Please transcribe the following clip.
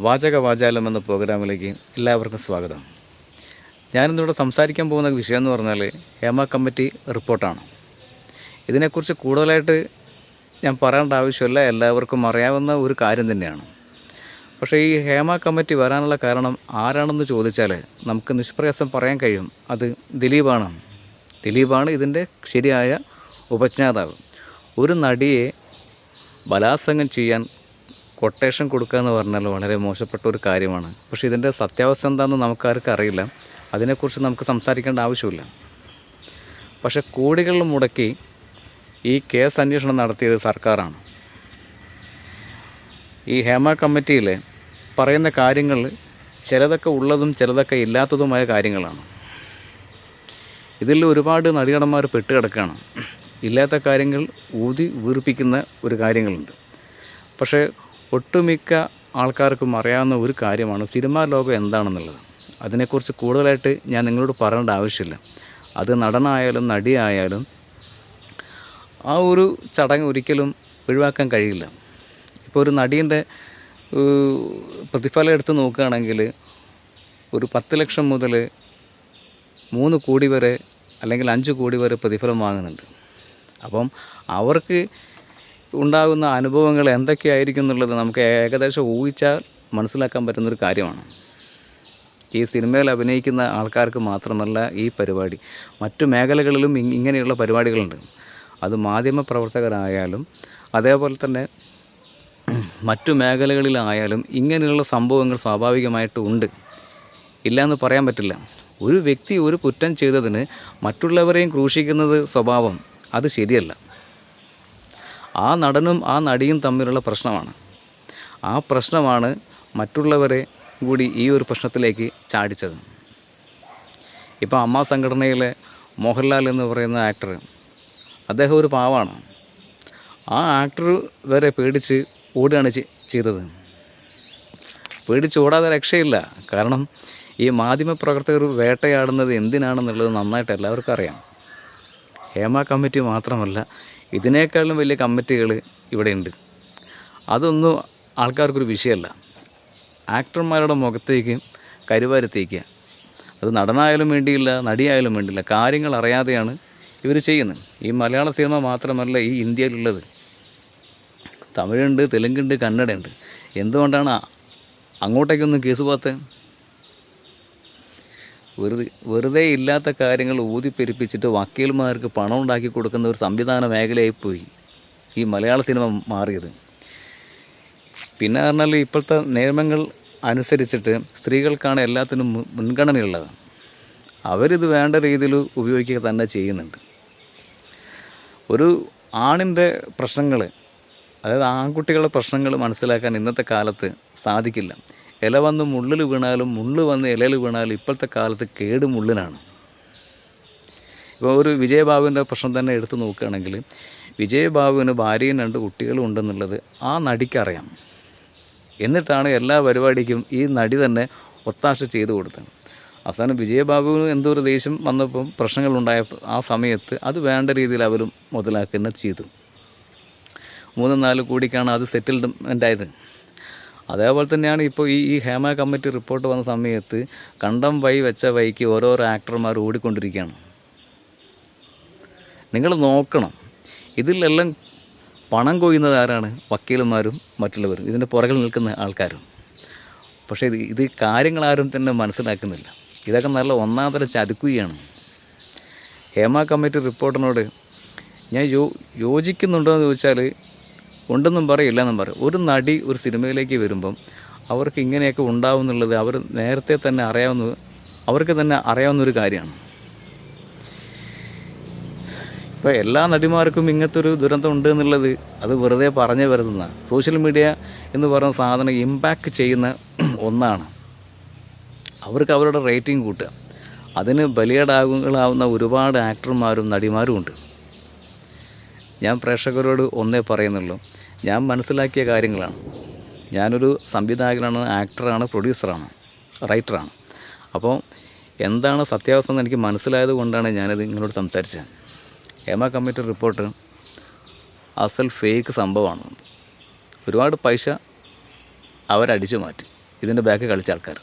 വാചക വാചാലം എന്ന പ്രോഗ്രാമിലേക്ക് എല്ലാവർക്കും സ്വാഗതം. ഞാനിന്നിവിടെ സംസാരിക്കാൻ പോകുന്ന വിഷയം എന്ന് പറഞ്ഞാൽ ഹേമ കമ്മിറ്റി റിപ്പോർട്ടാണ്. ഇതിനെക്കുറിച്ച് കൂടുതലായിട്ട് ഞാൻ പറയേണ്ട ആവശ്യമില്ല എല്ലാവർക്കും അറിയാവുന്ന ഒരു കാര്യം തന്നെയാണ്. പക്ഷേ ഈ ഹേമ കമ്മിറ്റി വരാനുള്ള കാരണം ആരാണെന്ന് ചോദിച്ചാൽ നമുക്ക് നിഷ്പ്രയാസം പറയാൻ കഴിയും. അത് ദിലീപാണ്. ദിലീപാണ് ഇതിന്റെ ശരിയായ ഉപജ്ഞാതാവ്. ഒരു നടിയെ ബലാത്സംഗം ചെയ്യാൻ കൊട്ടേഷൻ കൊടുക്കുക എന്ന് പറഞ്ഞാൽ വളരെ മോശപ്പെട്ട ഒരു കാര്യമാണ്. പക്ഷേ ഇതിന്റെ സത്യാവസ്ഥ എന്താണെന്ന് നമുക്കാർക്കും അറിയില്ല. അതിനെക്കുറിച്ച് നമുക്ക് സംസാരിക്കേണ്ട ആവശ്യമില്ല. പക്ഷേ കോടികൾ മുടക്കി ഈ കേസ് അന്വേഷണം നടത്തിയത് സർക്കാരാണ്. ഈ ഹേമ കമ്മിറ്റിയിൽ പറയുന്ന കാര്യങ്ങൾ ചിലതൊക്കെ ഉള്ളതും ചിലതൊക്കെ ഇല്ലാത്തതുമായ കാര്യങ്ങളാണ്. ഇതിൽ ഒരുപാട് നടികടന്മാർ പെട്ടുകിടക്കുകയാണ് ഇല്ലാത്ത കാര്യങ്ങൾ ഊതി വീർപ്പിക്കുന്ന ഒരു കാര്യങ്ങളുണ്ട്. പക്ഷേ ഒട്ടുമിക്ക ആൾക്കാർക്കും അറിയാവുന്ന ഒരു കാര്യമാണ് സിനിമാ ലോകം എന്താണെന്നുള്ളത്. അതിനെക്കുറിച്ച് കൂടുതലായിട്ട് ഞാൻ നിങ്ങളോട് പറയേണ്ട ആവശ്യമില്ല. അത് നടനായാലും നടിയായാലും ആ ഒരു ചടങ്ങ് ഒരിക്കലും ഒഴിവാക്കാൻ കഴിയില്ല. ഇപ്പോൾ ഒരു നടീന്റെ പ്രതിഫലം എടുത്ത് നോക്കുകയാണെങ്കിൽ ഒരു പത്ത് ലക്ഷം മുതൽ മൂന്ന് കോടി വരെ അല്ലെങ്കിൽ അഞ്ച് കോടി വരെ പ്രതിഫലം വാങ്ങുന്നുണ്ട്. അപ്പം അവർക്ക് ഉണ്ടാകുന്ന അനുഭവങ്ങൾ എന്തൊക്കെയായിരിക്കും എന്നുള്ളത് നമുക്ക് ഏകദേശം ഊഹിച്ചാൽ മനസ്സിലാക്കാൻ പറ്റുന്നൊരു കാര്യമാണ്. ഈ സിനിമയിൽ അഭിനയിക്കുന്ന ആൾക്കാർക്ക് മാത്രമല്ല ഈ പരിപാടി. മറ്റു മേഖലകളിലും ഇങ്ങനെയുള്ള പരിപാടികളുണ്ട്. അത് മാധ്യമ പ്രവർത്തകരായാലും അതേപോലെ തന്നെ മറ്റു മേഖലകളിലായാലും ഇങ്ങനെയുള്ള സംഭവങ്ങൾ സ്വാഭാവികമായിട്ടും ഉണ്ട്. ഇല്ലയെന്ന് പറയാൻ പറ്റില്ല. ഒരു വ്യക്തി ഒരു കുറ്റം ചെയ്തതിന് മറ്റുള്ളവരെയും ക്രൂശിക്കുന്നത് സ്വഭാവം അത് ശരിയല്ല. ആ നടനും ആ നടിയും തമ്മിലുള്ള പ്രശ്നമാണ്. ആ പ്രശ്നമാണ് മറ്റുള്ളവരെ കൂടി ഈ ഒരു പ്രശ്നത്തിലേക്ക് ചാടിച്ചത്. ഇപ്പോൾ അമ്മ സംഘടനയിലെ മോഹൻലാൽ എന്ന് പറയുന്ന ആക്ടർ അദ്ദേഹം ഒരു പാവാണ്. ആ ആക്ടർ വരെ പേടിച്ച് ഓടുകയാണ് ചെയ്തത്. പേടിച്ച് ഓടാതെ രക്ഷയില്ല. കാരണം ഈ മാധ്യമപ്രവർത്തകർ വേട്ടയാടുന്നത് എന്തിനാണെന്നുള്ളത് നന്നായിട്ട് എല്ലാവർക്കും അറിയാം. ഹേമ കമ്മിറ്റി മാത്രമല്ല ഇതിനേക്കാളും വലിയ കമ്മിറ്റികൾ ഇവിടെയുണ്ട്. അതൊന്നും ആൾക്കാർക്കൊരു വിഷയമല്ല. ആക്ടർമാരുടെ മുഖത്തേക്ക് കരുവാരത്തേക്കുക. അത് നടനായാലും വേണ്ടിയില്ല നടിയായാലും വേണ്ടിയില്ല കാര്യങ്ങൾ അറിയാതെയാണ് ഇവർ ചെയ്യുന്നത്. ഈ മലയാള സിനിമ മാത്രമല്ല ഈ ഇന്ത്യയിലുള്ളത്. തമിഴുണ്ട് തെലുങ്കുണ്ട് കന്നഡയുണ്ട്. എന്തുകൊണ്ടാണ് അങ്ങോട്ടേക്കൊന്നും കേസ് പോകാത്തത്? വെറുതെ വെറുതെ ഇല്ലാത്ത കാര്യങ്ങൾ ഊതിപ്പെരിപ്പിച്ചിട്ട് വക്കീൽമാർക്ക് പണം ഉണ്ടാക്കി കൊടുക്കുന്ന ഒരു സംവിധാന മേഖലയായിപ്പോയി ഈ മലയാള സിനിമ മാറിയത്. പിന്നെ പറഞ്ഞാൽ ഇപ്പോഴത്തെ നിയമങ്ങൾ അനുസരിച്ചിട്ട് സ്ത്രീകൾക്കാണ് എല്ലാത്തിനും മുൻഗണനയുള്ളത്. അവരിത് വേണ്ട രീതിയിൽ ഉപയോഗിക്കുക തന്നെ ചെയ്യുന്നുണ്ട്. ഒരു ആണിന്റെ പ്രശ്നങ്ങൾ അതായത് ആൺകുട്ടികളുടെ പ്രശ്നങ്ങൾ മനസ്സിലാക്കാൻ ഇന്നത്തെ കാലത്ത് സാധിക്കില്ല. ഇല വന്ന് മുള്ളിൽ വീണാലും മുള്ള് വന്ന് ഇലയിൽ വീണാലും ഇപ്പോഴത്തെ കാലത്ത് കേട് മുള്ളിനാണ്. ഇപ്പോൾ ഒരു വിജയബാബുവിന്റെ പ്രശ്നം തന്നെ എടുത്തു നോക്കുകയാണെങ്കിൽ വിജയബാബുവിന് ഭാര്യയും രണ്ട് കുട്ടികളും ഉണ്ടെന്നുള്ളത് ആ നടിക്കറിയാം എന്നിട്ടാണ് എല്ലാ പരിപാടിക്കും ഈ നടി തന്നെ ഒത്താശ ചെയ്തു കൊടുത്തത്. അവസാനം വിജയബാബുവിന് എന്തോ ഒരു ദേഷ്യം വന്നപ്പം പ്രശ്നങ്ങളുണ്ടായ ആ സമയത്ത് അത് വേണ്ട രീതിയിൽ അവരും മുതലാക്കുന്ന ചെയ്തു. മൂന്നും നാല് കൂടിക്കാണ് അത് സെറ്റിൽമെന്റ് ആയത്. അതേപോലെ തന്നെയാണ് ഇപ്പോൾ ഈ ഈ ഹേമ കമ്മിറ്റി റിപ്പോർട്ട് വന്ന സമയത്ത് കണ്ടം വൈ വെച്ച വൈക്ക് ഓരോരോ ആക്ടർമാർ ഓടിക്കൊണ്ടിരിക്കുകയാണ്. നിങ്ങൾ നോക്കണം. ഇതിലെല്ലാം പണം കൊയ്യുന്നത് ആരാണ്? വക്കീലന്മാരും മറ്റുള്ളവരും. ഇതിന്റെ പുറകിൽ നിൽക്കുന്ന ആൾക്കാരും. പക്ഷേ ഇത് ഇത് കാര്യങ്ങളാരും തന്നെ മനസ്സിലാക്കുന്നില്ല. ഇതൊക്കെ നല്ല ഒന്നാം തരം ചതുക്കുകയാണ്. ഹേമ കമ്മിറ്റി റിപ്പോർട്ടിനോട് ഞാൻ യോ യോജിക്കുന്നുണ്ടോ എന്ന് ചോദിച്ചാൽ ഉണ്ടെന്നും പറയും ഇല്ലെന്നും പറയും. ഒരു നടി ഒരു സിനിമയിലേക്ക് വരുമ്പം അവർക്ക് ഇങ്ങനെയൊക്കെ ഉണ്ടാവും എന്നുള്ളത് അവർ നേരത്തെ തന്നെ അറിയാവുന്ന അവർക്ക് തന്നെ അറിയാവുന്ന ഒരു കാര്യമാണ്. ഇപ്പോൾ എല്ലാ നടിമാർക്കും ഇങ്ങനത്തെ ഒരു ദുരന്തം ഉണ്ട് എന്നുള്ളത് അത് വെറുതെ പറഞ്ഞു വരുന്ന സോഷ്യൽ മീഡിയ എന്ന് പറയുന്ന സാധനം ഇമ്പാക്റ്റ് ചെയ്യുന്ന ഒന്നാണ്. അവർക്ക് അവരുടെ റേറ്റിംഗ് കൂട്ടുക. അതിന് ബലിയടാകുകളാവുന്ന ഒരുപാട് ആക്ടർമാരും നടിമാരും ഉണ്ട്. ഞാൻ പ്രേക്ഷകരോട് ഒന്നേ പറയുന്നുള്ളൂ. ഞാൻ മനസ്സിലാക്കിയ കാര്യങ്ങളാണ്. ഞാനൊരു സംവിധായകനാണ് ആക്ടറാണ് പ്രൊഡ്യൂസറാണ് റൈറ്ററാണ്. അപ്പോൾ എന്താണ് സത്യാവസ്ഥ എന്ന് എനിക്ക് മനസ്സിലായത് കൊണ്ടാണ് ഞാനത് നിങ്ങളോട് സംസാരിച്ചത്. ഹേമ കമ്മിറ്റി റിപ്പോർട്ട് അസൽ ഫേക്ക് സംഭവമാണ്. ഒരുപാട് പൈസ അവരടിച്ചു മാറ്റി. ഇതിന്റെ ബാക്ക് കളിച്ച ആൾക്കാർ.